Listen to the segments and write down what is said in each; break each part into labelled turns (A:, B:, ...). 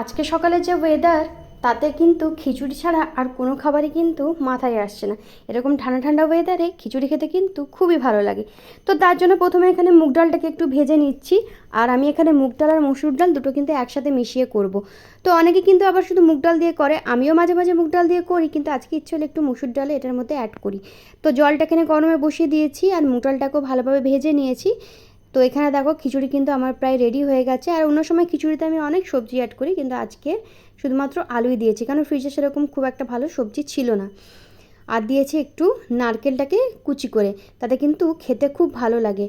A: আজকে সকালে যে ওয়েদার তাতে কিন্তু খিচুড়ি ছাড়া আর কোনো খাবারই কিন্তু মাথায় আসছে না। এরকম ঠান্ডা ঠান্ডা ওয়েদারে খিচুড়ি খেতে কিন্তু খুবই ভালো লাগে। তো তার জন্য প্রথমে এখানে মুগ ডালটাকে একটু ভেজে নিচ্ছি আর আমি এখানে মুগ ডাল আর মসুর ডাল দুটো কিন্তু একসাথে মিশিয়ে করব। তো অনেকে কিন্তু আবার শুধু মুগ ডাল দিয়ে করে, আমিও মাঝে মাঝে মুগ ডাল দিয়ে করি কিন্তু আজকে ইচ্ছে হলে একটু মসুর ডালে এটার মধ্যে অ্যাড করি। তো জলটা এখানে গরমে বসিয়ে দিয়েছি আর মুগ ডালটাকেও ভালোভাবে ভেজে নিয়েছি। তো এখানে দেখো খিচুড়ি কিন্তু আমার প্রায় রেডি হয়ে গেছে। আর অন্য সময় খিচুড়িতে আমি অনেক সবজি অ্যাড করি কিন্তু আজকে শুধুমাত্র আলুই দিয়েছি কারণ ফ্রিজে সেরকম খুব একটা ভালো সবজি ছিল না। আর দিয়েছি একটু নারকেলটাকে কুচি করে তাতে কিন্তু খেতে খুব ভালো লাগে।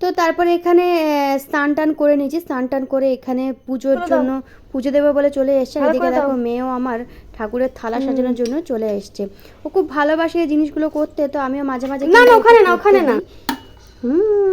A: তো তারপরে এখানে স্নান টান করে নিয়েছি স্নান টান করে এখানে পুজোর জন্য পুজো দেবে বলে চলে এসছে। এদিকে দেখো মেয়েও আমার ঠাকুরের থালা সাজানোর জন্য চলে এসছে। ও খুব ভালোবাসে এই জিনিসগুলো করতে তো আমিও মাঝে মাঝে
B: না, না, ওখানে না, ওখানে না।
A: হুম।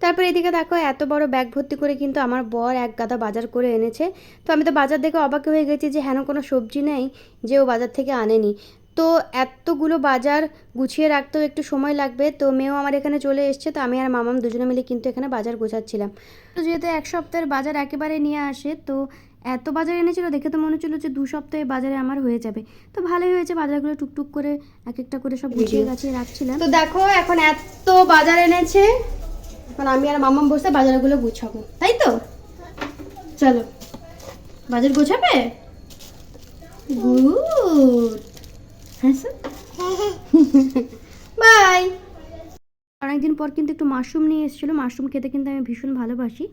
A: তারপরে এদিকে দেখো এত বড় ব্যাগ ভর্তি করে কিন্তু আমার বর এক গাদা বাজার করে এনেছে। তো আমি তো বাজার দেখে অবাক হয়ে গেছি যে হেন কোনো সবজি নেই যে ও বাজার থেকে আনেনি। তো এতগুলো বাজার গুছিয়ে রাখতেও একটু সময় লাগবে। তো মেয়েও আমার এখানে চলে এসছে তো আমি আর মামাম দুজনে মিলে কিন্তু এখানে বাজার গোছাচ্ছিলাম। তো যেহেতু এক সপ্তাহের বাজার একেবারে নিয়ে আসে তো এত বাজার এনেছিল দেখে তো মনে হচ্ছিল যে দু সপ্তাহে বাজারে আমার হয়ে যাবে। তো ভালোই হয়েছে বাজারগুলো টুকটুক করে এক একটা করে সব গুছিয়ে গাছিয়ে রাখছিলাম। তো দেখো এখন এত বাজার এনেছে। এখন আমি আর মামাম বসে বাজারগুলো গুছাবো, তাই তো? চলো। বাজার গোছাবে? হ্যাঁ বাই। অনেকদিন পর কিন্তু একটু মাশরুম নিয়ে এসেছিল, মাশরুম খেতে কিন্তু আমি ভীষণ ভালোবাসি।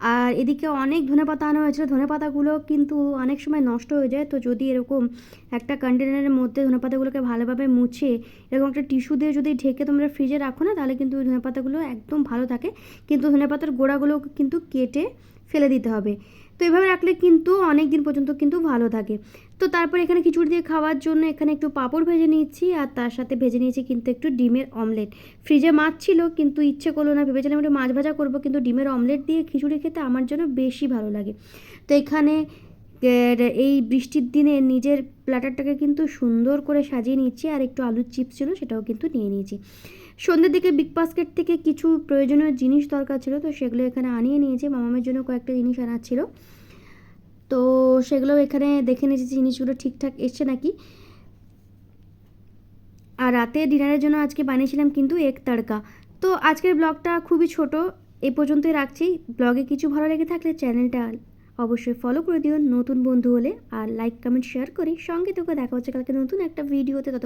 A: আর এদিকে অনেক ধনে পাতা আনা হয়েছিল। ধনে পাতাগুলো কিন্তু অনেক সময় নষ্ট হয়ে যায়। তো যদি এরকম একটা কন্টেনারের মধ্যে ধনে পাতাগুলোকে ভালোভাবে মুছে, এরকম একটা টিস্যু দিয়ে যদি ঢেকে তোমরা ফ্রিজে রাখো না, তাহলে কিন্তু ধনে পাতাগুলো একদম ভালো থাকে। কিন্তু ধনে পাতার গোড়াগুলো কিন্তু কেটে ফেলে দিতে হবে। তো এভাবে রাখলে কিন্তু অনেক দিন পর্যন্ত কিন্তু ভালো থাকে। তো তারপর এখানে খিচুড়ি দিয়ে খাওয়ার জন্য এখানে একটু পাঁপড় ভেজে নিয়েছি আর তার সাথে ভেজে নিয়েছি কিন্তু একটু ডিমের অমলেট। ফ্রিজে মাছ ছিল কিন্তু ইচ্ছে করল না, ভেবেছিলাম একটু মাছ ভাজা করব কিন্তু ডিমের অমলেট দিয়ে খিচুড়ি খেতে আমার জন্য বেশি ভালো লাগে। তো এখানে এই বৃষ্টির দিনে নিজের প্ল্যাটারটাকে কিন্তু সুন্দর করে সাজিয়ে নিচ্ছি আর একটু আলুর চিপস ছিল সেটাও কিন্তু নিয়ে নিয়েছি। সন্ধ্যের দিকে বিগ বাস্কেট থেকে কিছু প্রয়োজনীয় জিনিস দরকার ছিল, তো সেগুলো এখানে আনিয়ে নিয়েছি। মামামের জন্য কয়েকটা জিনিস আনার ছিল। তো সেগুলো এখানে দেখে নিয়েছি জিনিসগুলো ঠিকঠাক এসছে নাকি। আর রাতে ডিনারের জন্য আজকে বানিয়েছিলাম কিন্তু এক তড়কা। তো আজকের ব্লগটা খুবই ছোট এই পর্যন্তই রাখছি। ব্লগে কিছু ভালো লেগে থাকলে চ্যানেলটা অবশ্যই ফলো করে দিও। নতুন বন্ধু হলে আর লাইক কমেন্ট শেয়ার করি সঙ্গে তোকে দেখা হচ্ছে। কালকে নতুন একটা ভিডিওতে তত